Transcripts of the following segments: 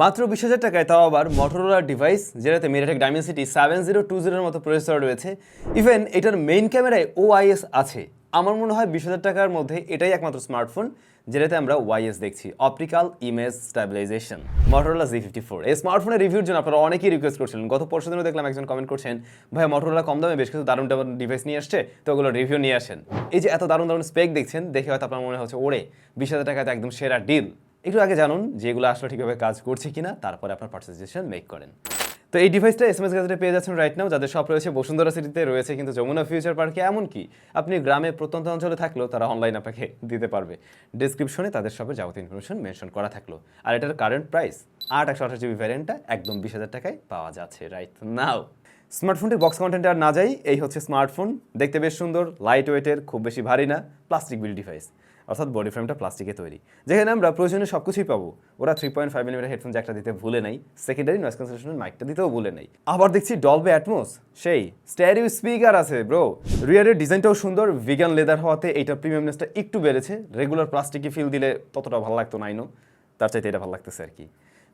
মাত্র বিশ হাজার টাকায় তাও আবার মটোরোলা ডিভাইস যেটাতে MediaTek Dimensity seven zero two জিরোর মতো প্রসেসর রয়েছে। ইভেন এটার মেইন ক্যামেরায় ওআইএস আছে। আমার মনে হয় বিশ হাজার টাকার মধ্যে এটাই একমাত্র স্মার্টফোন যেটাতে আমরা ওয়াইএস দেখছি। Optical image stabilization Motorola G fifty four এই স্মার্টফোনের রিভিউর জন্য আপনারা অনেকেই রিকোয়েস্ট করছিলেন। গত পরশু দিনও দেখলাম একজন কমেন্ট করছেন ভাই মটোরোলা কম দামে বেশ কিছু দারুণ দারুণ ডিভাইস নিয়ে আসছে, তো ওগুলো রিভিউ নিয়ে আসেন। এই যে এত দারুণ দারুণ স্পেক দেখছেন, দেখে হয়তো আপনার মনে হচ্ছে, ওরে, বিশ হাজার টাকাতে একদম সেরা ডিল একটু আগে জানুন যে এগুলো আসলে ঠিকভাবে কাজ করছে কিনা, তারপরে আপনার পার্চেস মেক করেন। তো এই ডিভাইসটা এস এম এস গাজেটে পেয়ে যাচ্ছেন রাইট নাও যাদের সব রয়েছে, বসুন্ধরা সিটিতে রয়েছে, কিন্তু যমুনা ফিউচার পার্কে এমনকি আপনি গ্রামে প্রত্যন্ত অঞ্চলে থাকলেও তারা অনলাইন আপনাকে দিতে পারবে। ডিসক্রিপশনে তাদের সবের যাবতীয় ইনফরমেশন মেনশন করা থাকল। আর এটার কারেন্ট প্রাইস আট একশো আঠাশ জিবি ভ্যারিয়েন্টটা একদম বিশ হাজার টাকায় পাওয়া যাচ্ছে রাইট নাও স্মার্টফোনটির বক্স কন্টেন্টে আর না যাই, এই হচ্ছে স্মার্টফোন দেখতে বেশ সুন্দর লাইট ওয়েটের খুব বেশি ভারী না প্লাস্টিক বিল ডিভাইস অর্থাৎ বডি ফ্রেমটা প্লাস্টিকে তৈরি। যেখানে আমরা প্রয়োজনীয় সব কিছুই পাবো। ওরা three point five millimetre headphone জ্যাকটা দিতে ভুলে নাই। সেকেন্ডারি নয়েস ক্যান্সেলেশনের মাইকটা দিতেও ভুলে নাই। আবার দেখছি ডলবে অ্যাটমোস সেই স্ট্যারিও স্পিকার আছে ব্রো রিয়ারের ডিজাইনটাও সুন্দর। ভিগান লেদার হওয়াতে এইটার প্রিমিয়ামনেসটা একটু বেড়েছে। রেগুলার প্লাস্টিকে ফিল দিলে ততটা ভালো লাগতো নাইনো তার চাইতে এটা ভালো লাগতেছে আর কি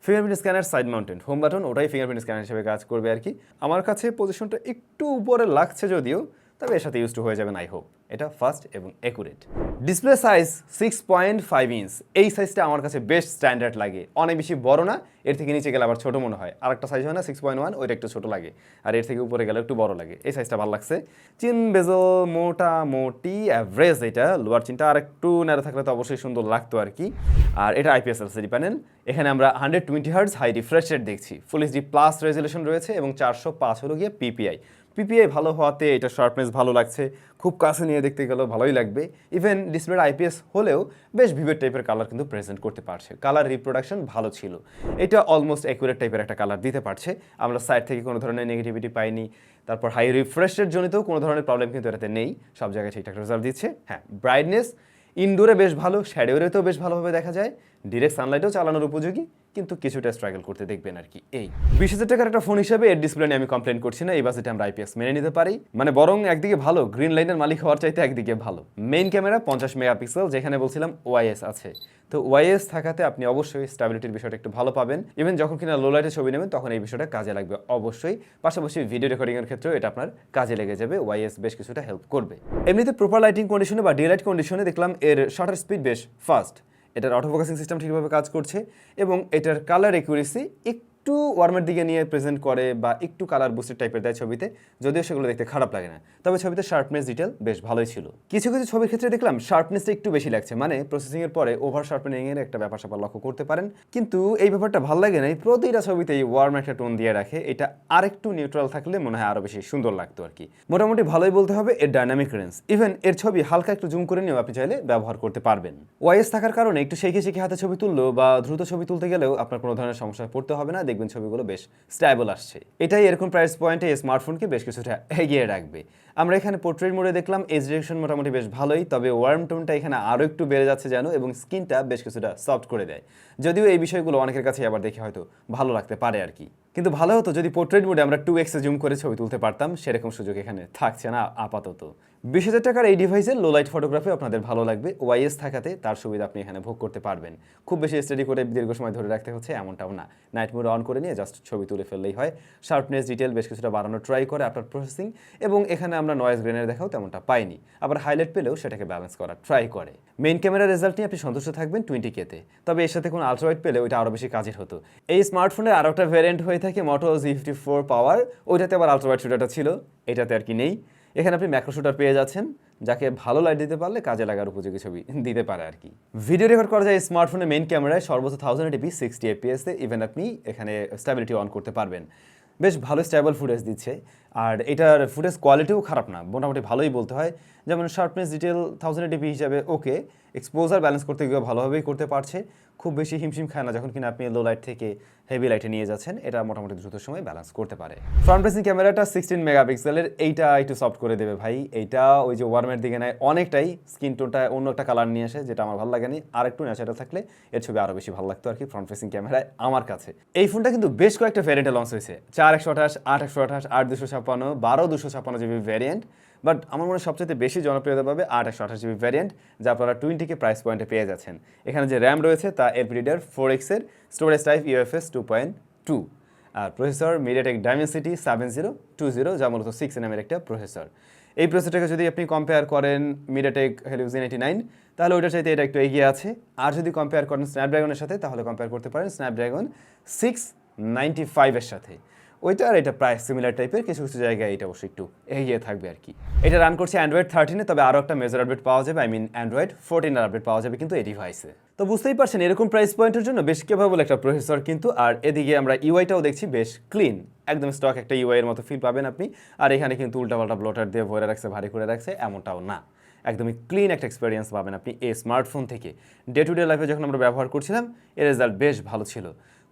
fingerprint scanner side mounted home button ওটাই ফিঙ্গারপ্রিন্ট স্ক্যানার হিসেবে কাজ করবে আর কি আমার কাছে পজিশনটা একটু উপরে লাগছে যদিও, তবে এর সাথে ইউজ টু হয়ে যাবেন আই হোপ এটা ফাস্ট এবং accurate display size six point five inch এই সাইজটা আমার কাছে বেস্ট স্ট্যান্ডার্ড লাগে। অনেক বেশি বড় না, এর থেকে নিচে গেলে আবার ছোট মনে হয়। আর একটা সাইজ হয় না সিক্স পয়েন্ট ওয়ান ওইটা একটু ছোটো লাগে। আর এর থেকে উপরে গেলে একটু বড় লাগে। এই সাইজটা ভালো লাগছে। চিন বেজল মোটামুটি অ্যাভারেজ এটা। লোয়ার চিনটা আর একটু ন্যারো থাকলে তো অবশ্যই সুন্দর লাগতো আর কি। আর এটা আইপিএস এলসিডি প্যানেল এখানে আমরা hundred twenty hertz high refresh rate দেখছি। ফুল এইচডি প্লাস রেজলিউশন রয়েছে এবং চারশো পাঁচ হলো গিয়ে পিপিআই পিপিআই ভালো হওয়াতে এটা শার্পনেস ভালো লাগছে। খুব কাছে নিয়ে দেখতে গেলেও ভালোই লাগবে। ইভেন ডিসপ্লের আইপিএস হলেও বেশ ভিভেড টাইপের কালার কিন্তু প্রেজেন্ট করতে পারছে। কালার রিপ্রোডাকশন ভালো ছিল। এটা অলমোস্ট অ্যাকুরেট টাইপের একটা কালার দিতে পারছে। আমরা সাইড থেকে কোনো ধরনের নেগেটিভিটি পাইনি। তারপর হাই রিফ্রেশের জনিতেও কোনো ধরনের প্রবলেম কিন্তু এটাতে নেই। সব জায়গায় ঠিকঠাক রেজাল্ট দিচ্ছে। হ্যাঁ ব্রাইটনেস ইনডোরে বেশ ভালো শ্যাডোরেতেও বেশ ভালোভাবে দেখা যায়। ডিরেক্ট সানলাইটেও চালানোর উপযোগী। কিন্তু কিছুটা স্ট্রাগল করতে দেখবেন আর কি। এই বিশ হাজার টাকার একটা ফোন হিসেবে এর ডিসপ্লে নিয়ে আমি কমপ্লেন করছি না, এই বাজেটে আমরা আইপিএস মেনে নিতে পারি। মানে বরং একদিকে ভালো গ্রিন লাইনের মালিক হওয়ার চাইতে একদিকে ভালো। মেইন ক্যামেরা পঞ্চাশ মেগাপিক্সেল যেখানে বলছিলাম ওআইএস আছে। তো ওয়াইএস থাকাতে আপনি অবশ্যই স্ট্যাবিলিটির বিষয়টা একটু ভালো পাবেন। ইভেন যখন কিনা লো লাইটে ছবি নেবেন, তখন এই বিষয়টা কাজে লাগবে অবশ্যই। পাশাপাশি ভিডিও রেকর্ডিংয়ের ক্ষেত্রেও এটা আপনার কাজে লেগে যাবে ওয়াইএস বেশ কিছুটা হেল্প করবে। এমনিতে প্রপার লাইটিং কন্ডিশনে বা ডে লাইট কন্ডিশনে দেখলাম এর শাটার স্পিড বেশ ফাস্ট এটার অটোফোকাসিং সিস্টেম ঠিকভাবে কাজ করছে এবং এটার কালার একুরেসি একটু ওয়ার্মের দিকে নিয়ে প্রেজেন্ট করে বা একটু কালার বুস্টেড টাইপের দেয় ছবিতে, যদিও সেগুলো দেখতে খারাপ লাগে না। তবে ছবিতে শার্পনেস ডিটেল বেশ ভালোই ছিল। কিছু কিছু ছবির ক্ষেত্রে দেখলাম শার্পনেসটা একটু বেশি লাগছে মানে প্রসেসিং এর পরে ওভার শার্পেনিং এর একটা ব্যাপার স্যাপার লক্ষ্য করতে পারেন। কিন্তু এই ব্যাপারটা ভালো লাগে না প্রতিটা ছবিতেই ওয়ার্ম একটা টোন দিয়ে রাখে। এটা আরেকটু নিউট্রাল থাকলে মনে হয় আরও বেশি সুন্দর লাগতো আর কি। মোটামুটি ভালোই বলতে হবে, এর ডাইনামিক রেঞ্জ ইভেন এর ছবি হালকা একটু জুম করে নিয়েও আপনি চাইলে ব্যবহার করতে পারবেন। ওয়াইএস থাকার কারণে একটু শেখে শেখে হাতে ছবি তুললো বা দ্রুত ছবি তুলতে গেলেও আপনার কোনো ধরনের সমস্যায় পড়তে হবে না। দেখবেন ছবিগুলো বেশ স্ট্যাবল আসছে। এটাই এরকম প্রাইস পয়েন্টে এই স্মার্টফোনকে বেশ কিছুটা এগিয়ে রাখবে। আমরা এখানে পোর্ট্রেট মোডে দেখলাম এজ ডিরেকশন মোটামুটি বেশ ভালোই, তবে ওয়ার্ম টোনটা এখানে আরও একটু বেড়ে যাচ্ছে যেন, এবং স্কিনটা বেশ কিছুটা সফট করে দেয়। যদিও এই বিষয়গুলো অনেকের কাছে আবার দেখে হয়তো ভালো লাগতে পারে আর কি। কিন্তু ভালো হতো যদি পোর্ট্রেট মোডে আমরা টু এক্সে জুম করে ছবি তুলতে পারতাম, সেরকম সুযোগ এখানে থাকছে না আপাতত। বিশ হাজার টাকার এই ডিভাইসের লো লাইট ফটোগ্রাফি আপনাদের ভালো লাগবে ওয়াইএস থাকাতে তার সুবিধা আপনি এখানে ভোগ করতে পারবেন। খুব বেশি স্টাডি করে দীর্ঘ সময় ধরে রাখতে হচ্ছে এমনটাও না। নাইট মোড অন করে নিয়ে জাস্ট ছবি তুলে ফেললেই হয়। শার্পনেস ডিটেল বেশ কিছুটা বাড়ানোর ট্রাই করে আপনার প্রসেসিং এবং এখানে আমরা নয়েজ গ্রেনের দেখাও তেমনটা পাইনি। আবার হাইলাইট পেলেও সেটাকে ব্যালেন্স করার ট্রাই করে। মেইন ক্যামেরার রেজাল্ট নিয়ে আপনি সন্তুষ্ট থাকবেন টোয়েন্টি কেতে তবে এর সাথে কোনো আলট্রাওয়াইড পেলে ওইটা আরও বেশি কাজের হতো। এই স্মার্টফোনের আরও একটা ভ্যারিয়েন্ট হয়ে থাকে মোটো জি ফিফটি ফোর পাওয়ার ওইটাতে আবার আলট্রাওয়াইড শুটারটা ছিল, এটাতে আর কি নেই। এখানে আপনি ম্যাক্রো শুটার পেয়ে যাচ্ছেন, যাকে ভালো লাইট দিতে পারলে কাজে লাগার উপযোগী ছবি দিতে পারে আর কি। ভিডিও রেকর্ড করা যায় স্মার্টফোনের মেইন ক্যামেরায় সর্বোচ্চ থাউজেন্ড এটিপি সিক্সটি এপিএসে ইভেন আপনি এখানে স্ট্যাবিলিটি অন করতে পারবেন। বেশ ভালো স্টেবল ফুটেজ দিচ্ছে, আর এটার ফুটেজ কোয়ালিটিও খারাপ না, মোটামুটি ভালোই বলতে হয়। যেমন শার্পনেস ডিটেল থাউজেন্ড এটিপি হিসাবে ওকে এক্সপোজার ব্যালেন্স করতে গিয়ে ভালোভাবেই করতে পারছে। খুব বেশি হিমশিম খায় না যখন কিনা আপনি লো লাইট থেকে হেভি লাইটে নিয়ে যাচ্ছেন। এটা মোটামুটি দ্রুত সময় ব্যালেন্স করতে পারে। ফ্রন্ট ফেসিং ক্যামেরাটা সিক্সটিন মেগাপিক্সেলের এইটা একটু সফট করে দেবে ভাই। এইটা ওই যে ওয়ার্মের দিকে নেয় অনেকটাই। স্কিন টোনটা অন্য একটা কালার নিয়ে আসে, যেটা আমার ভালো লাগেনি। আর একটু ন্যাচারাল থাকলে এর ছবি আরও বেশি ভালো লাগতো আর কি ফ্রন্ট ফেসিং ক্যামেরায় আমার কাছে। এই ফোনটা কিন্তু বেশ কয়েকটা ভ্যারিয়েন্টে লঞ্চ হয়েছে। চার একশো আঠাশ, আট একশো আঠাশ, আট দুশো ছাপ্পান্ন, বারো দুশো ছাপ্পান্ন জিবি ভ্যারিয়েন্ট বাট আমার মনে হয় সবচেয়ে বেশি জনপ্রিয়তা পাবে আট একশো আঠাশ জিবি ভ্যারিয়েন্ট যা আপনারা টোয়েন্টিকে প্রাইস পয়েন্টে পেয়ে যাচ্ছেন। এখানে যে র্যাম রয়েছে, তা এলপিডিডার ফোর এক্সের storage type UFS two point two আর processor MediaTek Dimensity seven zero two zero যা মূলত সিক্স এর একটা প্রসেসর এই প্রসেসরটাকে যদি আপনি কম্পেয়ার করেন মিডিয়াটেক হেলিউজিন এইটি নাইন তাহলে ওইটার চাইতে এটা একটু এগিয়ে আছে। আর যদি কম্পেয়ার করেন স্ন্যাপড্রাগনের সাথে, তাহলে কম্পেয়ার করতে পারেন স্ন্যাপড্রাগন সিক্স নাইনটি ফাইভের সাথে। ওইটা আর এটা প্রায় সিমিলার টাইপের কিছু কিছু জায়গায় এটা অবশ্যই একটু এগিয়ে থাকবে আর কি। এটা রান করছে অ্যান্ড্রয়েড থার্টিনে তবে আরও একটা মেজর আপডেট পাওয়া যাবে আই মিন অ্যান্ড্রয়েড ফোরটিনের আপডেট পাওয়া যাবে কিন্তু এই ডিভাইসে তো বুঝতেই পারছেন, এরকম প্রাইস পয়েন্টের জন্য বেশ কেভাবল একটা প্রসেসর কিন্তু, আর এদিকে আমরা ইউআইটাও দেখছি বেশ ক্লিন একদম স্টক একটা ইউআই এর মতো ফিল পাবেন আপনি, আর এখানে কিন্তু উল্টাপাল্টা ব্লটার দিয়ে ভরে রাখছে, ভারী করে রাখছে, এমনটাও না। একদমই ক্লিন একটা এক্সপিরিয়েন্স পাবেন আপনি এই স্মার্টফোন থেকে। ডে টু ডে লাইফে যখন আমরা ব্যবহার করছিলাম, এর রেজাল্ট বেশ ভালো ছিল।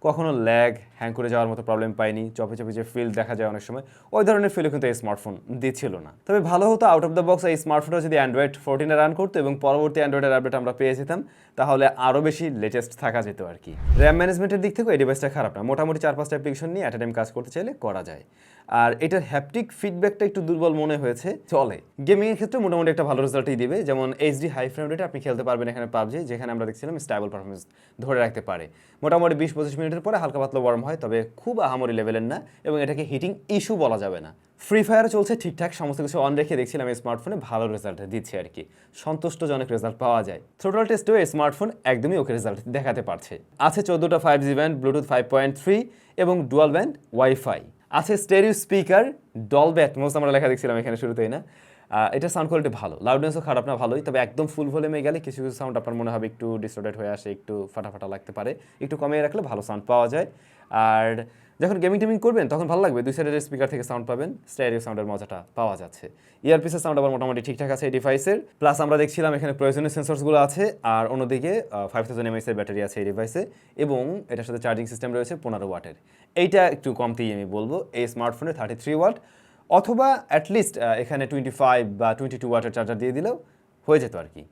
কখনো ল্যাগ হ্যাং করে যাওয়ার মতো প্রবলেম পাইনি, চপে চপে যে ফিল দেখা যায় অনেক সময়, ওই ধরনের ফিলও কিন্তু এই স্মার্টফোন দিচ্ছিল না। তবে ভালো হতো আউট অফ দ্য বক্স এই স্মার্টফোনটা যদি অ্যান্ড্রয়েড ফোরটিনে রান করতো এবং পরবর্তী অ্যান্ড্রয়েডের আপডেট আমরা পেয়ে যেতাম। তাহলে আরও বেশি লেটেস্ট থাকা যেত আর কি র্যাম ম্যানেজমেন্টের দিক থেকেও এই ডিভাইসটা খারাপ না। মোটামুটি চার পাঁচটা অ্যাপ্লিকেশন নিয়ে অ্যাট কাজ করতে চাইলে করা যায়। আর এটার হ্যাপটিক ফিডব্যাকটা একটু দুর্বল মনে হয়েছে। চলে। গেমিংয়ের ক্ষেত্রে মোটামুটি একটা ভালো রেজাল্টই দিবে। যেমন এইচডি হাই ফ্রেম রেটে আপনি খেলতে পারবেন এখানে পাবজি, যেখানে আমরা দেখছিলাম স্টেবল পারফরমেন্স ধরে রাখতে পারে। মোটামুটি বিশ পঁচিশ মিনিটের পরে হালকা পাতলা গরম হয়, তবে খুব আহামরি লেভেলের না এবং এটাকে হিটিং ইস্যু বলা যাবে না। ফ্রি ফায়ার চলছে, ঠিকঠাক, সমস্ত কিছু অন রেখে দেখছিলাম এই স্মার্টফোনে ভালো রেজাল্ট দিচ্ছে আর কি। সন্তুষ্টজনক রেজাল্ট পাওয়া যায়। থ্রোটাল টেস্টেও এই স্মার্টফোন একদমই ওকে রেজাল্ট দেখাতে পারছে। আছে চোদ্দোটা five G band Bluetooth five point three এবং ডুয়াল ব্যান্ড ওয়াইফাই আছে stereo speaker doll bat Atmos আমরা লেখা দেখছিলাম এখানে শুরুতেই না? এটা সাউন্ড কোয়ালিটি ভালো। লাউডনেসও খারাপ না, ভালোই। তবে একদম ফুল ভলিউমে গেলে কিছু কিছু সাউন্ড আপনার মনে হবে একটু ডিস্টোর্টেড হয়ে আসে, একটু ফাটাফাটা লাগতে পারে। একটু কমিয়ে রাখলে ভালো সাউন্ড পাওয়া যায়। আর যখন গেমিং টেমিং করবেন, তখন ভালো লাগবে। দুই সাইডের স্পিকার থেকে সাউন্ড পাবেন। স্টেরিও সাউন্ডের মজাটা পাওয়া যাচ্ছে। ইয়ারপিসের সাউন্ড আবার মোটামুটি ঠিকঠাক আছে এই ডিভাইসের প্লাস আমরা দেখছিলাম এখানে প্রয়োজনীয় সেন্সরসগুলো আছে, আর অন্যদিকে ফাইভ থাউজেন্ড এমএসের ব্যাটারি আছে এই ডিভাইসে এবং এটার সাথে চার্জিং সিস্টেম রয়েছে পনেরো ওয়াটের। এইটা একটু কমতেই আমি বলব, এই স্মার্টফোনে থার্টি থ্রি ওয়াট অথবা অ্যাটলিস্ট এখানে টোয়েন্টি ফাইভ বা টোয়েন্টি টু ওয়াটের চার্জার দিয়ে দিলেও হয়ে যেত আর কি।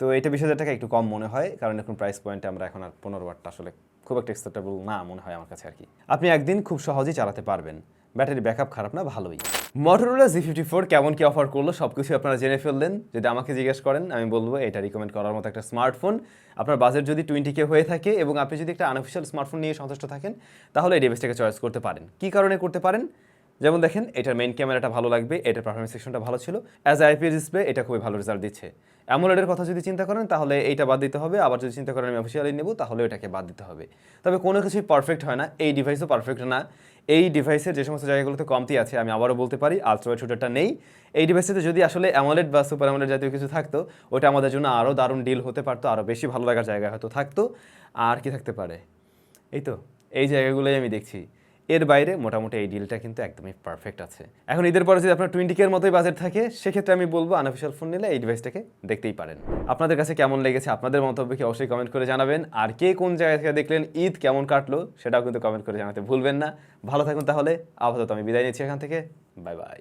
তো এটা বিশ হাজার টাকা একটু কম মনে হয়, কারণ এখন প্রাইস পয়েন্টে আমরা এখন আর পনেরো ওয়াটটা আসলে খুব একটা অ্যাকসেপ্টেবল না মনে হয় আমার কাছে আর কি। আপনি একদিন খুব সহজেই চালাতে পারবেন। ব্যাটারি ব্যাকআপ খারাপ না, ভালোই। মটোরোলা জি ফিফটি ফোর কেমন কী অফার করল সব কিছু আপনারা জেনে ফেললেন। যদি আমাকে জিজ্ঞেস করেন, আমি বলব এটা রিকমেন্ড করার মতো একটা স্মার্টফোন আপনার বাজেট যদি টোয়েন্টি কে হয়ে থাকে এবং আপনি যদি একটা আনঅফিসিয়াল স্মার্টফোন নিয়ে সন্তুষ্ট থাকেন, তাহলে এই ডিভাইসটাকে চয়েস করতে পারেন। কী কারণে করতে পারেন? যেমন দেখেন, এটার মেইন ক্যামেরাটা ভালো লাগবে, এটার পারফরমেন্স সেকশনটা ভালো ছিল। অ্যাজ আইপিএস ডিসপ্লে এটা খুবই ভালো রেজাল্ট দিচ্ছে। অ্যামোলেডের কথা যদি চিন্তা করেন, তাহলে এইটা বাদ দিতে হবে। আবার যদি চিন্তা করেন, আমি অফিসিয়ালি নেব, তাহলে এটাকে বাদ দিতে হবে। তবে কোনো কিছুই পারফেক্ট হয় না। এই ডিভাইসও পারফেক্ট না। এই ডিভাইসের যে সমস্ত জায়গাগুলোতে কমতি আছে, আমি আবারও বলতে পারি আলট্রাওয়েড শুটারটা নেই। এই ডিভাইসেতে যদি আসলে অ্যামোলেড বা সুপার অ্যামোলেড জাতীয় কিছু থাকতো ওটা আমাদের জন্য আরও দারুণ ডিল হতে পারতো, আরও বেশি ভালো লাগার জায়গা হয়তো থাকতো। আর কি থাকতে পারে? এই তো, এই জায়গাগুলোই আমি দেখছি। এর বাইরে মোটামুটি এই ডিলটা কিন্তু একদমই পারফেক্ট আছে। এখন ঈদের পরে যদি আপনার টোয়েন্টি কের মতোই বাজেট থাকে, সেক্ষেত্রে আমি বলব আনঅফিসিয়াল ফোন নিলে এই ডিভাইসটাকে দেখতেই পারেন। আপনাদের কাছে কেমন লেগেছে, আপনাদের মন্তব্যকে অবশ্যই কমেন্ট করে জানাবেন। আর কে কোন জায়গা থেকে দেখলেন, ঈদ কেমন কাটলো, সেটাও কিন্তু কমেন্ট করে জানাতে ভুলবেন না। ভালো থাকুন তাহলে, আপাতত আমি বিদায় নিচ্ছি এখান থেকে। Bye bye